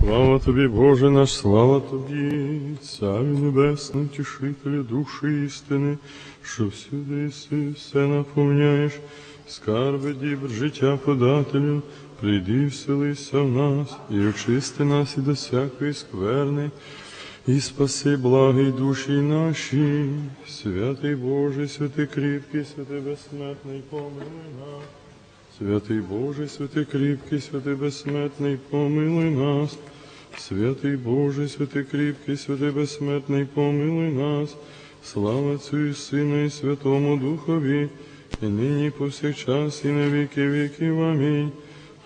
Слава тобі, Боже наш, слава тобі, Царю Небесний, тішителю душі істини, що всюди єси, все наповняєш, скарби дібр життя подателю, прийди, вселися в нас, і очисти нас і до всякої скверни, і спаси благі душі наші, святий Боже, святий кріпкий, святий безсмертний, помилуй нас. Святий Боже, святий кріпкий, святий безсмертний, помилуй нас. Святий Боже, святий кріпкий, святий безсмертний, помилуй нас. Слава Отцю і Сину, і Святому Духові, і нині повсякчас, і на віки віків. Амінь.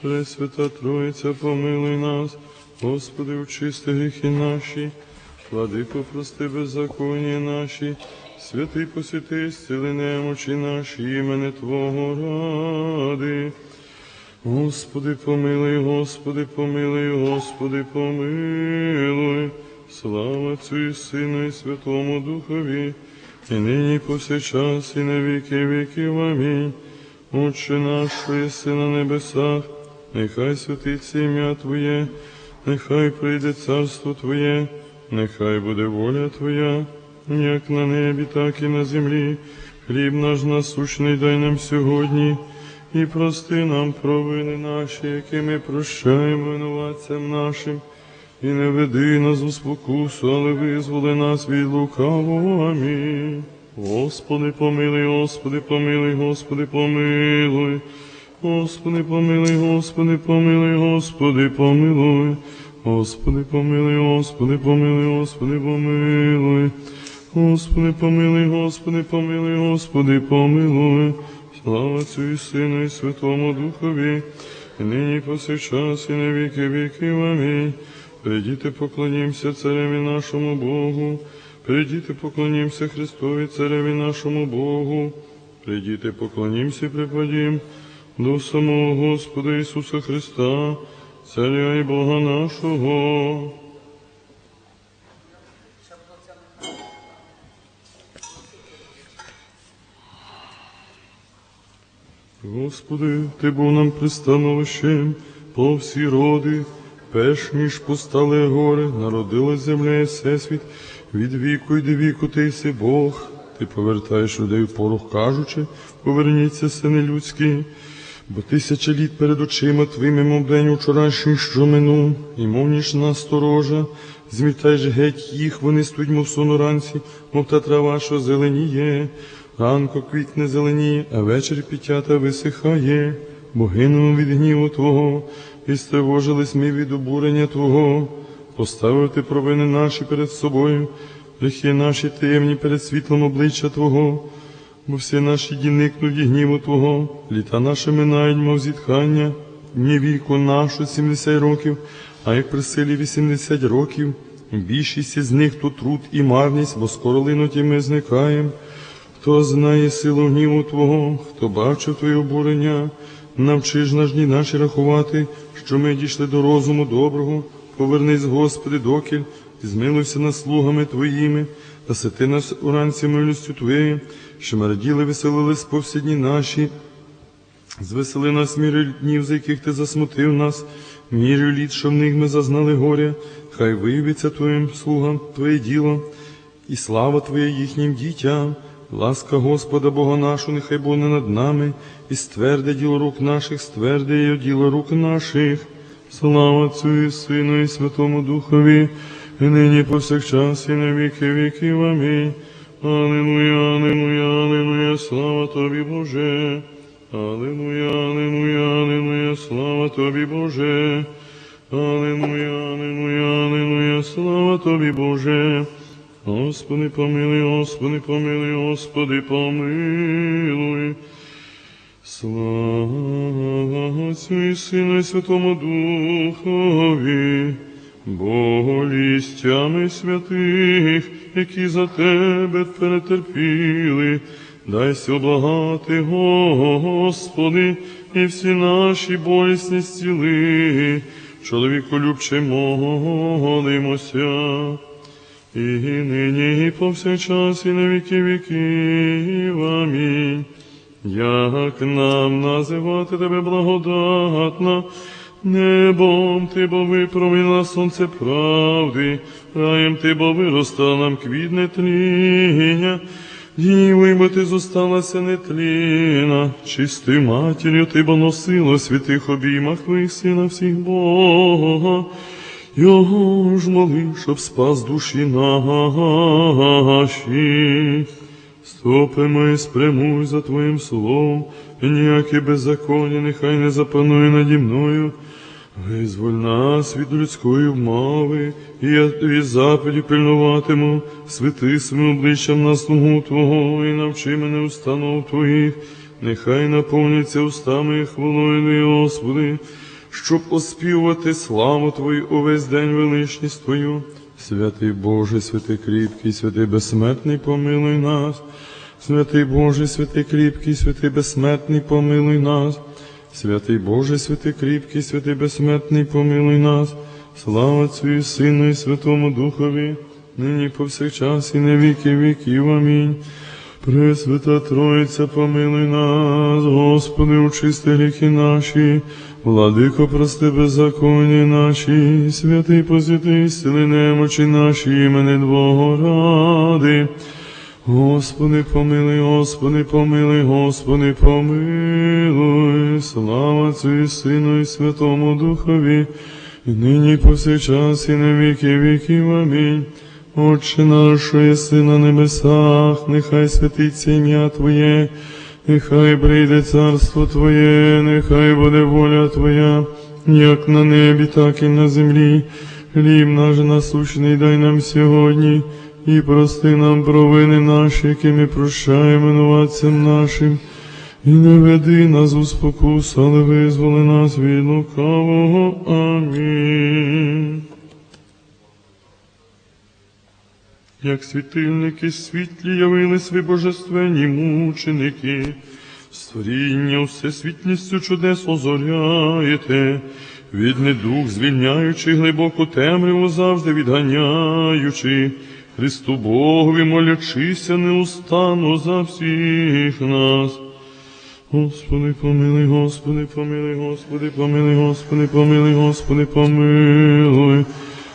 Пресвята Троїця, помилуй нас, Господи, очисти гріхи наші, владико, прости беззаконня наші, святий посвяти, зціли немочі наші, імене Твого ради. Господи, помилуй, Господи, помилуй, Господи, помилуй. Слава Отцю Сину, і Святому Духові, і нині і повсякчас, і на віки віків. Амінь. Отче наш, єси на небесах, нехай святиться ім'я Твоє, нехай прийде царство Твоє, нехай буде воля Твоя, як на небі, так і на землі. Хліб наш насущний дай нам сьогодні, і прости нам провини наші, які ми прощаємо винуватцям нашим, і не веди нас у спокусу, але визволи нас від лукавого. Амінь. Господи, помилуй, Господи, помилуй, Господи, помилуй. Господи, помилуй, Господи, помилуй, Господи, помилуй. Господи, помилуй, Господи, помилуй, Господи, помилуй. Господи, помилуй, Господи, помилуй, Господи, помилуй. Слава і Сину, і Святому Духові, і нині повсякчас, і на віки віків. Амінь. Прийдіте, поклонімся цареві нашому Богу. Прийдіте, поклонімся Христові, цареві нашому Богу. Прийдіте, поклонімся і припадім до самого Господа Ісуса Христа, Царя і Бога нашого. Господи, Ти був нам пристановищем по всі роди, перш ніж постали гори, народила земля і всесвіт, від віку й до віку ти єси Бог. Ти повертаєш людей в порох, кажучи, поверніться, сини людські, бо тисяча літ перед очима твоїми, мов день вчорашній, що минув, і мов нічна сторожа, змітаєш геть їх, вони стоять, мов соноранці, мов та трава, що зеленіє. Ранко квітне зеленіє, а вечір пітята висихає, бо гинемо від гніву Твого, і стривожились ми від обурення Твого. Поставив ти провини наші перед собою, гріхи наші темні перед світлом обличчя Твого, бо всі наші дні никнуть гніву Твого, літа наші минають, мов зітхання, дні віку нашу сімдесят років, а як при силі вісімдесят років, більшість із них то труд і марність, бо скоро линуть ми зникаємо. Хто знає силу гніву Твого, хто бачив Твоє обурення, навчи ж наш дні наші рахувати, що ми дійшли до розуму доброго, повернись, Господи, докіль, і змилуйся над слугами Твоїми, та сети нас уранці милістю Твоєю, що ми раділи, веселились повсідні наші, звесели нас мірою днів, за яких Ти засмутив нас, мірою літ, що в них ми зазнали горя, хай виявиться Твоїм слугам Твоє діло, і слава Твоя їхнім дітям. Ласка Господа Бога нашу, нехай буде над нами, і стверде діло рук наших, стверде його діло рук наших. Слава Отцю і Сину, і Святому Духові, і нині повсякчас, і на віки віків. Амінь. Аллилуйя, аллилуйя, аллилуйя, слава Тобі, Боже. Аллилуйя, аллилуйя, аллилуйя, слава Тобі, Боже. Аллилуйя, аллилуйя, аллилуйя, слава Тобі, Боже. Господи, помилуй, Господи, помилуй, Господи, помилуй. Слава Отцю і Сину, і Святому Духові, Боголістями святих, які за Тебе перетерпіли, дайся облагати, Господи, і всі наші болісні зціли, чоловіку любче молимося. І нині, і повсякчас, і на віки віків. Амінь. Як нам називати тебе благодатна, небом ти, бо випромінила сонце правди, раєм ти, бо виростала нам квітне тління, Дівою, бо ти зосталася нетліна, чистою матір'ю ти, бо носила святих обіймах твоїх сина всіх Бога. Його ж моли, щоб спас душі наші. Стопи мої спрямуй за Твоїм словом, і ніяке беззаконня нехай не запанує наді мною. Визволь нас від людської вмови, і я від заповіді пильнуватиму, святи своїм обличчям на слугу Твого, і навчи мене установ Твоїх, нехай наповняться устами хвалою Твої, Господи, щоб оспівувати славу Твою увесь день величність Твою. Святий Боже, святий кріпкий, святий безсмертний, помилуй нас. Святий Боже, святий кріпкий, святий безсмертний, помилуй нас. Святий Боже, святий кріпкий, святий безсмертний, помилуй нас. Слава Отцю Сину і Святому Духові, нині повсякчас і на віки віків. Амінь. Пресвята Троїця, помилуй нас, Господи, очисти гріхи наші, владико, прости беззаконня наші, святий посвятий, сили немочі наші, імене Твого ради. Господи, помилуй, Господи, помилуй, Господи, помилуй, слава Отцю і Сину і Святому Духові, і нині повсякчас і на віки віків. Амінь. Отче наш, що єси на небесах, нехай святиться ім'я Твоє, нехай прийде царство Твоє, нехай буде воля Твоя, як на небі, так і на землі. Хліб наш насущний дай нам сьогодні, і прости нам провини наші, які ми прощаємо винуватцям нашим. І не веди нас у спокусу, але визволи нас від лукавого. Амінь. Як світильники світлі явились ви божественні мученики, створіння всесвітлістю чудес озоряєте, від недух звільняючи глибоку темряву, завжди відганяючи, Христу Богові молячися неустанно за всіх нас. Господи, помилуй, Господи, помилуй, Господи, помилуй, Господи, помилуй, Господи, помилуй.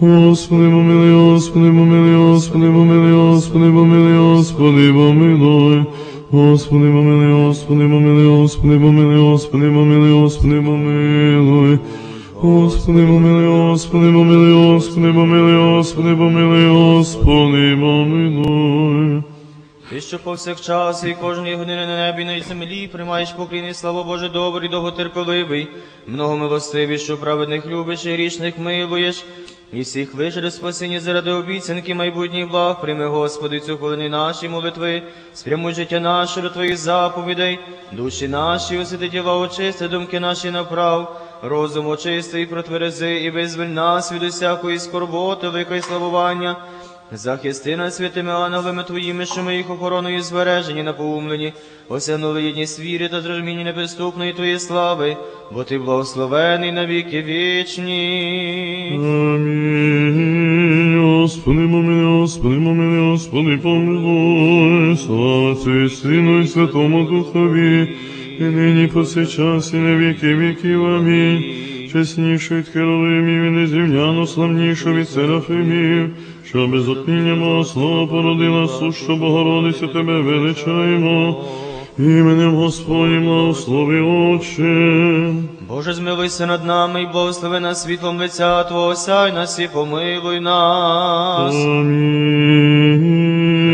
Господи, помилуй, Господи, помилуй, Господи, помилуй, Господи, помилуй, Господи, помилуй. Господи, помилуй, Господи, помилуй, Господи, помилуй, Господи, помилуй, Господи, помилуй. Господи, помилуй, Господи, помилуй, Господи, помилуй, Господи, помилуй, Господи, помилуй. Ти, що повсякчас і кожної години на небі на землі приймаєш поклін і славу Боже добрий, довготерпеливий, многомилостивий, що праведних любиш і грішних милуєш, і всіх вижили спасіння заради обіцянки майбутніх благ, прийми, Господи, цю хвилини наші молитви, спрямуй життя наше до Твоїх заповідей, душі наші, освіти тіла очисти, думки наші направ, розум очисти і протверези, і визволь нас від усякої скорботи, великої славування, Захисти нас святими ангелами Твоїми, що ми їх охороною збережені, напоумлені, осягнули єдність віри та зрозуміння неприступної Твоєї слави, бо Ти благословений на віки вічні. Амінь. Господи, помилуй, Господи, помилуй, Господи, помилуй. Слава Отцю Сину і Святому Духові, і нині повсякчас і на віки віків. Амінь. Чеснішу від Херувимів і незрівняно славнішу від Серафимів, що без отміння мого слова породила сущу Богородицю Тебе величаємо. Іменем Господнім благослови Отче. Боже, змилуйся над нами і благослови нас світлом лиця Твого, сяй нас і помилуй нас.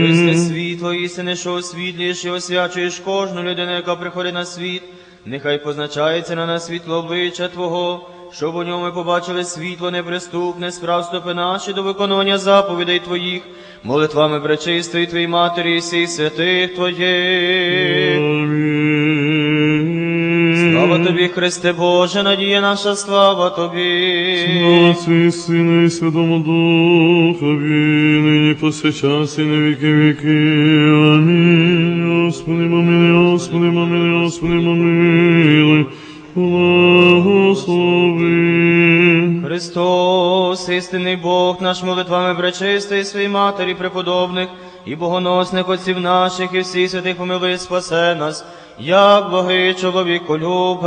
Христе світло істини, що освітлюєш і освячуєш кожну людину, яка приходить на світ, нехай позначається на нас світло обличчя Твого, щоб у ньому ми побачили світло неприступне, справ стопи наші до виконування заповідей Твоїх, молитвами пречистої Твоїй Матері і всіх святих Твоїх. Амінь. Христе Боже, надія наша слава Тобі. Слава і Сину і Святому Духові, нині повсякчас і на віки віки. Амінь. Господи, помилуй, Господи, помилуй, Господи, помилуй. Благослови. Христос, істинний Бог, наш молитвами пречистий своїй матері преподобних і богоносних отців наших і всіх святих помилуй, спасе нас, як боги чоловіку чоловіколюбець.